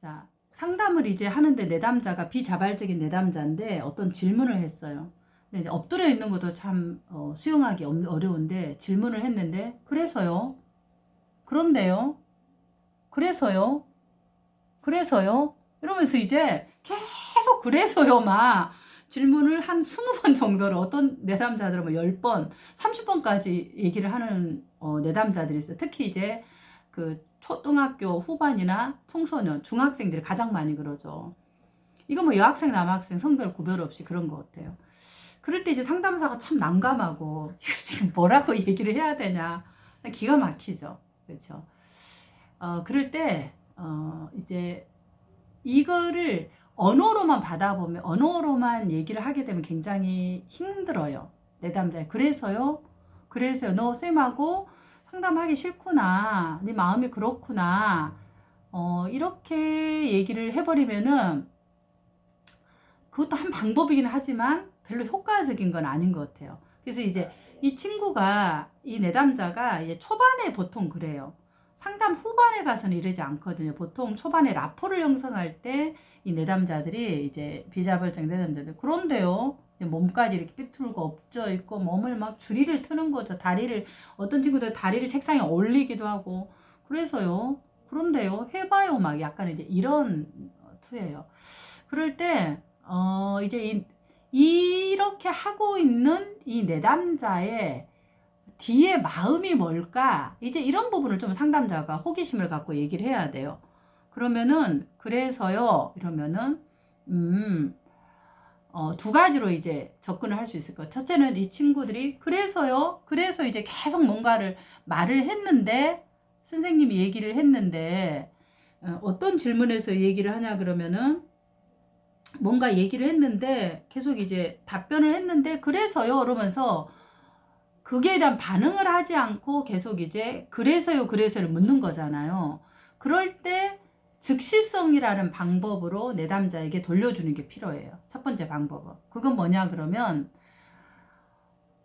자, 상담을 이제 하는데 내담자가 비자발적인 내담자인데 어떤 질문을 했어요. 근데 엎드려 있는 것도 참 어, 수용하기 엄- 어려운데 질문을 했는데 그래서요. 그런데요. 그래서요. 그래서요. 이러면서 이제 계속 그래서요 막 질문을 한 20번 정도를 어떤 내담자들은 뭐 10번, 30번까지 얘기를 하는 어, 내담자들이 있어요. 특히 이제 그 초등학교 후반이나 청소년, 중학생들이 가장 많이 그러죠. 이거 뭐 여학생, 남학생 성별 구별 없이 그런 것 같아요. 그럴 때 이제 상담사가 참 난감하고 지금 뭐라고 얘기를 해야 되냐 기가 막히죠. 그렇죠. 어, 그럴 때 어, 이제 이거를 언어로만 받아보면 언어로만 얘기를 하게 되면 굉장히 힘들어요. 내담자. 그래서요. 그래서요. 너 쌤하고 상담하기 싫구나. 네 마음이 그렇구나. 어, 이렇게 얘기를 해버리면은 그것도 한 방법이긴 하지만 별로 효과적인 건 아닌 것 같아요. 그래서 이제 이 친구가 이 내담자가 이제 초반에 보통 그래요. 상담 후반에 가서는 이러지 않거든요. 보통 초반에 라포를 형성할 때 이 내담자들이 이제 비자발적 내담자들 그런데요. 몸까지 이렇게 삐뚤고 엎져 있고 몸을 막 줄이를 트는 거죠. 다리를 어떤 친구들 다리를 책상에 올리기도 하고 그래서요. 그런데요. 해봐요. 막 약간 이제 이런 투예요. 그럴 때 어, 이제 이, 이렇게 하고 있는 이 내담자의 뒤에 마음이 뭘까? 이제 이런 부분을 좀 상담자가 호기심을 갖고 얘기를 해야 돼요. 그러면은, 그래서요, 이러면은, 음, 어, 두 가지로 이제 접근을 할 수 있을 거예요. 첫째는 이 친구들이, 그래서요, 그래서 이제 계속 뭔가를 말을 했는데, 선생님이 얘기를 했는데, 어, 어떤 질문에서 얘기를 하냐 그러면은, 뭔가 얘기를 했는데 계속 이제 답변을 했는데 그래서요 이러면서 그게 대한 반응을 하지 않고 계속 이제 그래서요 그래서를 묻는 거잖아요. 그럴 때 즉시성이라는 방법으로 내담자에게 돌려주는 게 필요해요. 첫 번째 방법은. 그건 뭐냐 그러면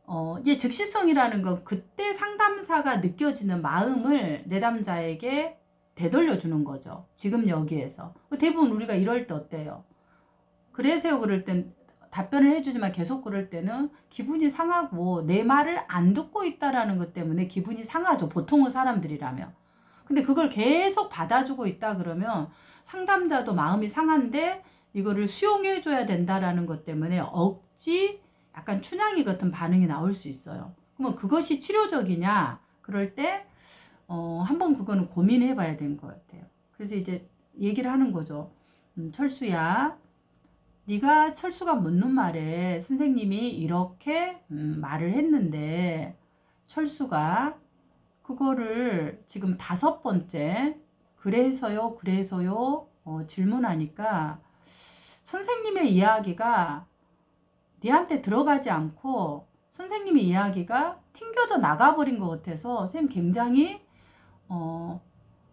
어, 이제 즉시성이라는 건 그때 상담사가 느껴지는 마음을 내담자에게 되돌려 주는 거죠. 지금 여기에서. 대부분 우리가 이럴 때 어때요? 그래서요 그럴 땐 답변을 해주지만 계속 그럴 때는 기분이 상하고 내 말을 안 듣고 있다라는 것 때문에 기분이 상하죠. 보통의 사람들이라면. 근데 그걸 계속 받아주고 있다 그러면 상담자도 마음이 상한데 이거를 수용해 줘야 된다라는 것 때문에 억지 약간 춘향이 같은 반응이 나올 수 있어요. 그러면 그것이 치료적이냐? 그럴 때, 어, 한번 그거는 고민해 봐야 되는 것 같아요. 그래서 이제 얘기를 하는 거죠. 음, 철수야, 네가 철수가 묻는 말에 선생님이 이렇게 음, 말을 했는데 철수가 그거를 지금 다섯 번째 그래서요 그래서요 어, 질문하니까 선생님의 이야기가 네한테 들어가지 않고 선생님의 이야기가 튕겨져 나가버린 것 같아서 선생님 굉장히 어,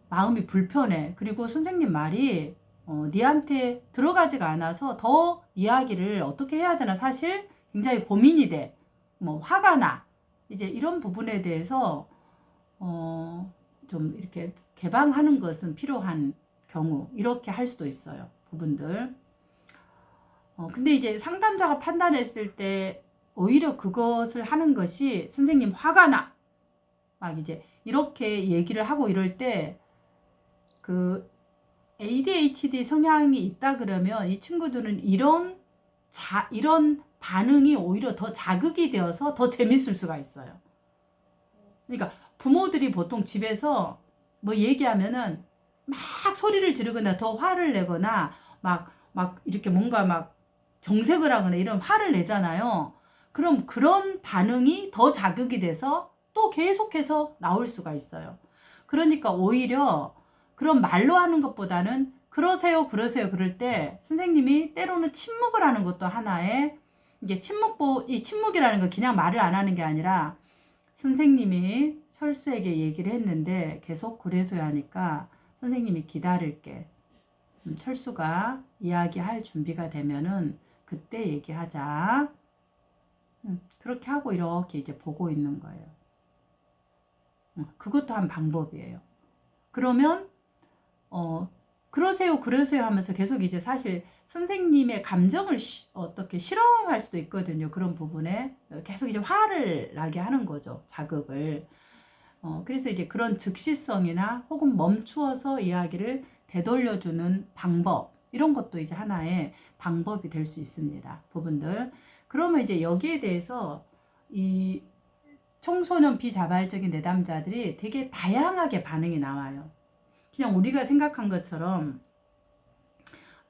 마음이 불편해 그리고 선생님 말이 어, 니한테 들어가지가 않아서 더 이야기를 어떻게 해야 되나 사실 굉장히 고민이 돼. 뭐 화가 나. 이제 이런 부분에 대해서 어, 좀 이렇게 개방하는 것은 필요한 경우 이렇게 할 수도 있어요. 부분들. 어, 근데 이제 상담자가 판단했을 때 오히려 그것을 하는 것이 선생님 화가 나. 막 이제 이렇게 얘기를 하고 이럴 때 그 ADHD 성향이 있다 그러면 이 친구들은 이런 자, 이런 반응이 오히려 더 자극이 되어서 더 재밌을 수가 있어요. 그러니까 부모들이 보통 집에서 뭐 얘기하면은 막 소리를 지르거나 더 화를 내거나 막, 막 이렇게 뭔가 막 정색을 하거나 이런 화를 내잖아요. 그럼 그런 반응이 더 자극이 돼서 또 계속해서 나올 수가 있어요. 그러니까 오히려 그런 말로 하는 것보다는 그러세요, 그러세요. 그럴 때 선생님이 때로는 침묵을 하는 것도 하나의 이제 침묵보 이 침묵이라는 건 그냥 말을 안 하는 게 아니라 선생님이 철수에게 얘기를 했는데 계속 그래서야 하니까 선생님이 기다릴게. 음, 철수가 이야기할 준비가 되면은 그때 얘기하자. 음, 그렇게 하고 이렇게 이제 보고 있는 거예요. 음, 그것도 한 방법이에요. 그러면 어, 그러세요, 그러세요 하면서 계속 이제 사실 선생님의 감정을 시- 어떻게 실험할 수도 있거든요. 그런 부분에 계속 이제 화를 나게 하는 거죠. 자극을. 어, 그래서 이제 그런 즉시성이나 혹은 멈추어서 이야기를 되돌려주는 방법, 이런 것도 이제 하나의 방법이 될 수 있습니다. 부분들. 그러면 이제 여기에 대해서 이 청소년 비자발적인 내담자들이 되게 다양하게 반응이 나와요. 그냥 우리가 생각한 것처럼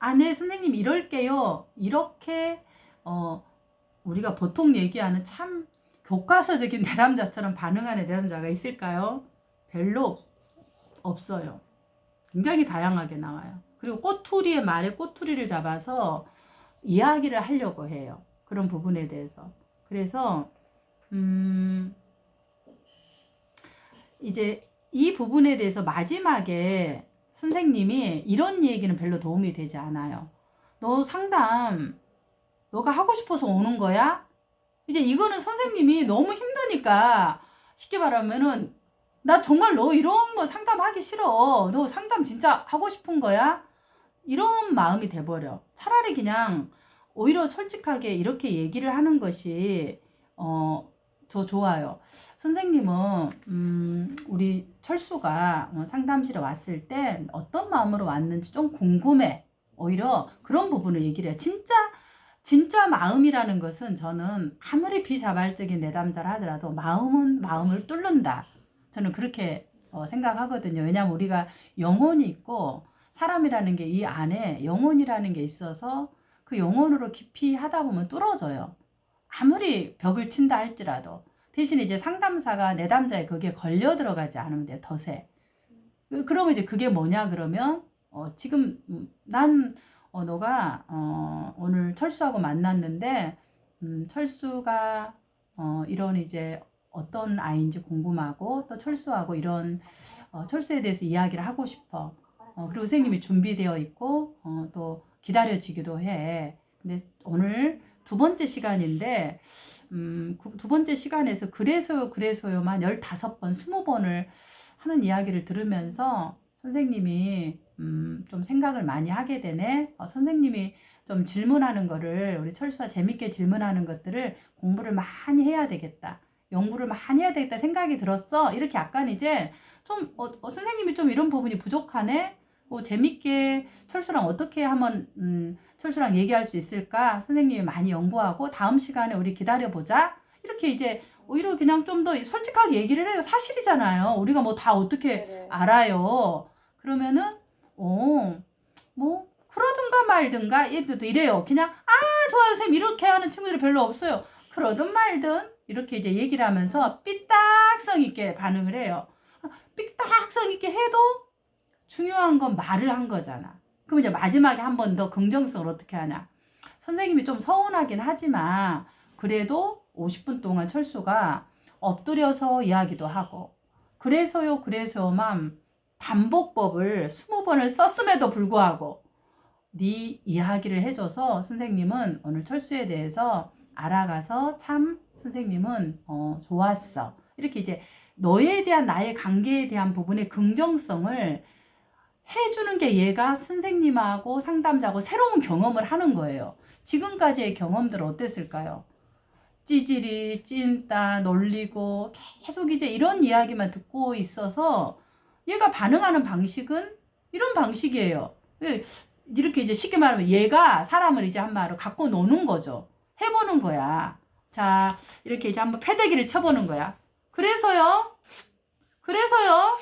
아, 네, 선생님 이럴게요. 이렇게 어 우리가 보통 얘기하는 참 교과서적인 내담자처럼 반응하는 내담자가 있을까요? 별로 없어요. 굉장히 다양하게 나와요. 그리고 꼬투리의 말에 꼬투리를 잡아서 이야기를 하려고 해요. 그런 부분에 대해서. 그래서 음 이제 이 부분에 대해서 마지막에 선생님이 이런 얘기는 별로 도움이 되지 않아요. 너 상담, 너가 하고 싶어서 오는 거야? 이제 이거는 선생님이 너무 힘드니까 쉽게 말하면은 나 정말 너 이런 거 상담하기 싫어. 너 상담 진짜 하고 싶은 거야? 이런 마음이 돼버려. 차라리 그냥 오히려 솔직하게 이렇게 얘기를 하는 것이 어, 더 좋아요. 선생님은 음, 우리 철수가 어, 상담실에 왔을 때 어떤 마음으로 왔는지 좀 궁금해. 오히려 그런 부분을 얘기를 해요. 진짜 진짜 마음이라는 것은 저는 아무리 비자발적인 내담자를 하더라도 마음은 마음을 뚫는다. 저는 그렇게 어, 생각하거든요. 왜냐하면 우리가 영혼이 있고 사람이라는 게 이 안에 영혼이라는 게 있어서 그 영혼으로 깊이 하다 보면 뚫어져요. 아무리 벽을 친다 할지라도 대신 이제 상담사가 내담자에 거기에 걸려 들어가지 않으면 돼 덫에 그- 그러면 이제 그게 뭐냐 그러면 어 지금 음, 난 어, 너가 어, 오늘 철수하고 만났는데 음, 철수가 어, 이런 이제 어떤 아이인지 궁금하고 또 철수하고 이런 어, 철수에 대해서 이야기를 하고 싶어. 어, 그리고 선생님이 준비되어 있고 어, 또 기다려지기도 해. 근데 오늘 두 번째 시간인데 음, 그- 두 번째 시간에서 그래서요 그래서요만 15번 20번을 하는 이야기를 들으면서 선생님이 음, 좀 생각을 많이 하게 되네. 어, 선생님이 좀 질문하는 거를 우리 철수가 재밌게 질문하는 것들을 공부를 많이 해야 되겠다. 연구를 많이 해야 되겠다 생각이 들었어. 이렇게 약간 이제 좀 어, 어, 선생님이 좀 이런 부분이 부족하네. 뭐 재밌게 철수랑 어떻게 하면 음, 철수랑 얘기할 수 있을까? 선생님이 많이 연구하고 다음 시간에 우리 기다려 보자. 이렇게 이제 오히려 그냥 좀 더 솔직하게 얘기를 해요. 사실이잖아요. 우리가 뭐 다 어떻게 네네. 알아요. 그러면은 어, 뭐 그러든가 말든가 얘들도 이래요. 그냥 아 좋아요 선생님 이렇게 하는 친구들이 별로 없어요. 그러든 말든 이렇게 이제 얘기를 하면서 삐딱성 있게 반응을 해요. 아, 삐딱성 있게 해도 중요한 건 말을 한 거잖아. 그럼 이제 마지막에 한 번 더 긍정성을 어떻게 하냐. 선생님이 좀 서운하긴 하지만 그래도 50분 동안 철수가 엎드려서 이야기도 하고 그래서요 그래서만 반복법을 20번을 썼음에도 불구하고 네 이야기를 해줘서 선생님은 오늘 철수에 대해서 알아가서 참 선생님은 어, 좋았어. 이렇게 이제 너에 대한 나의 관계에 대한 부분의 긍정성을 해주는 게 얘가 선생님하고 상담자하고 새로운 경험을 하는 거예요. 지금까지의 경험들은 어땠을까요? 찌질이, 찐따, 놀리고 계속 이제 이런 이야기만 듣고 있어서 얘가 반응하는 방식은 이런 방식이에요. 예, 이렇게 이제 쉽게 말하면 얘가 사람을 이제 한 말로 갖고 노는 거죠. 해보는 거야. 자, 이렇게 이제 한번 패대기를 쳐보는 거야. 그래서요, 그래서요,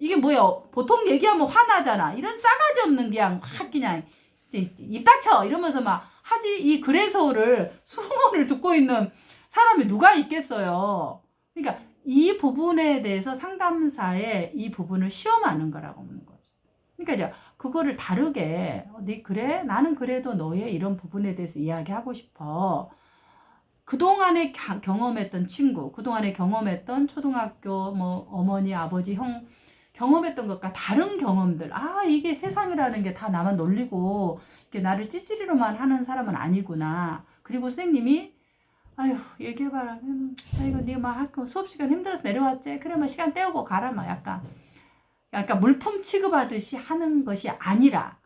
이게 뭐예요? 보통 얘기하면 화나잖아. 이런 싸가지 없는 그냥 확 그냥 입 닥쳐 이러면서 막 하지 이 그래서를 수문을 듣고 있는 사람이 누가 있겠어요. 그러니까 이 부분에 대해서 상담사의 이 부분을 시험하는 거라고 하는 거죠. 그러니까 이제 그거를 다르게 어, 네 그래 나는 그래도 너의 이런 부분에 대해서 이야기하고 싶어. 그동안에 가- 경험했던 친구, 그동안에 경험했던 초등학교 뭐 어머니, 아버지, 형 경험했던 것과 다른 경험들. 아, 이게 세상이라는 게 다 나만 놀리고 이렇게 나를 찌찌리로만 하는 사람은 아니구나. 그리고 선생님이 아유, 얘기해봐라. 음, 아이고, 네가 막 학교 수업 시간 힘들어서 내려왔지. 그러면 시간 때우고 가라, 막 약간. 그러니까 물품 취급하듯이 하는 것이 아니라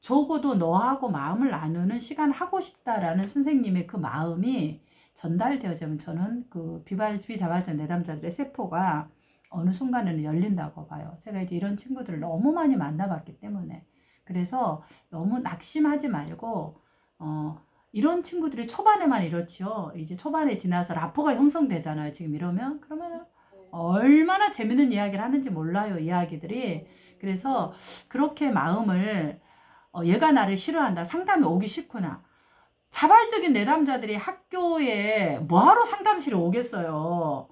적어도 너하고 마음을 나누는 시간 하고 싶다라는 선생님의 그 마음이 전달되어지면 저는 그 비발 비자발적 내담자들의 세포가 어느 순간에는 열린다고 봐요. 제가 이제 이런 친구들을 너무 많이 만나봤기 때문에 그래서 너무 낙심하지 말고 어 이런 친구들이 초반에만 이렇지요. 이제 초반에 지나서 라포가 형성되잖아요. 지금 이러면 그러면 얼마나 재밌는 이야기를 하는지 몰라요. 이야기들이 그래서 그렇게 마음을 어, 얘가 나를 싫어한다. 상담에 오기 싫구나. 자발적인 내담자들이 학교에 뭐하러 상담실에 오겠어요.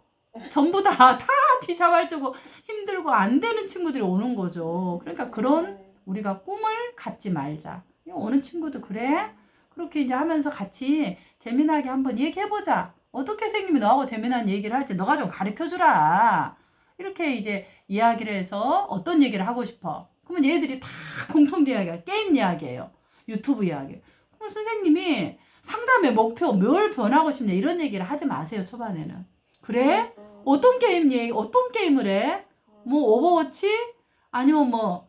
전부 다, 다 비자발적으로 힘들고 안 되는 친구들이 오는 거죠. 그러니까 그런 우리가 꿈을 갖지 말자. 오는 친구도 그래? 그렇게 이제 하면서 같이 재미나게 한번 얘기해보자. 어떻게 선생님이 너하고 재미난 얘기를 할지 너가 좀 가르쳐 주라. 이렇게 이제 이야기를 해서 어떤 얘기를 하고 싶어. 그러면 얘들이 다 공통 이야기가 게임 이야기예요. 유튜브 이야기. 그럼 선생님이 상담의 목표 뭘 변하고 싶냐 이런 얘기를 하지 마세요 초반에는. 그래? 어떤 게임 얘기 어떤 게임을 해? 뭐 오버워치? 아니면 뭐,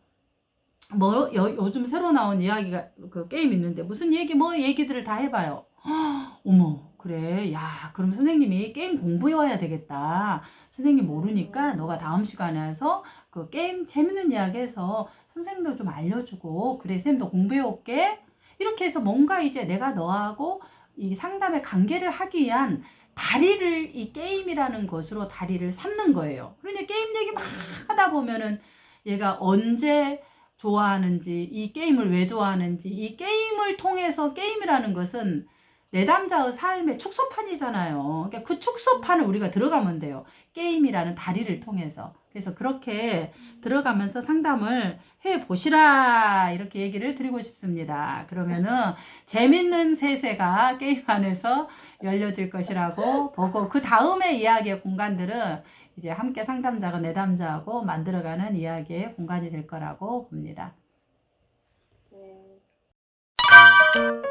뭐, 요, 요즘 새로 나온 이야기가, 그 게임 있는데, 무슨 얘기, 뭐 얘기들을 다 해봐요. 헉, 어머, 그래. 야, 그럼 선생님이 게임 공부해와야 되겠다. 선생님 모르니까 너가 다음 시간에서 그 게임 재밌는 이야기 해서 선생님도 좀 알려주고, 그래, 쌤도 공부해올게. 이렇게 해서 뭔가 이제 내가 너하고 이 상담의 관계를 하기 위한 다리를 이 게임이라는 것으로 다리를 삼는 거예요. 그러니 게임 얘기 막 하다 보면은 얘가 언제 좋아하는지, 이 게임을 왜 좋아하는지, 이 게임을 통해서 게임이라는 것은 내담자의 삶의 축소판이잖아요. 그러니까 그 축소판을 우리가 들어가면 돼요. 게임이라는 다리를 통해서. 그래서 그렇게 들어가면서 상담을 해 보시라 이렇게 얘기를 드리고 싶습니다. 그러면은 재밌는 세세가 게임 안에서 열려질 것이라고 보고 그 다음에 이야기의 공간들은 이제 함께 상담자가 내담자하고 만들어가는 이야기의 공간이 될 거라고 봅니다. 네.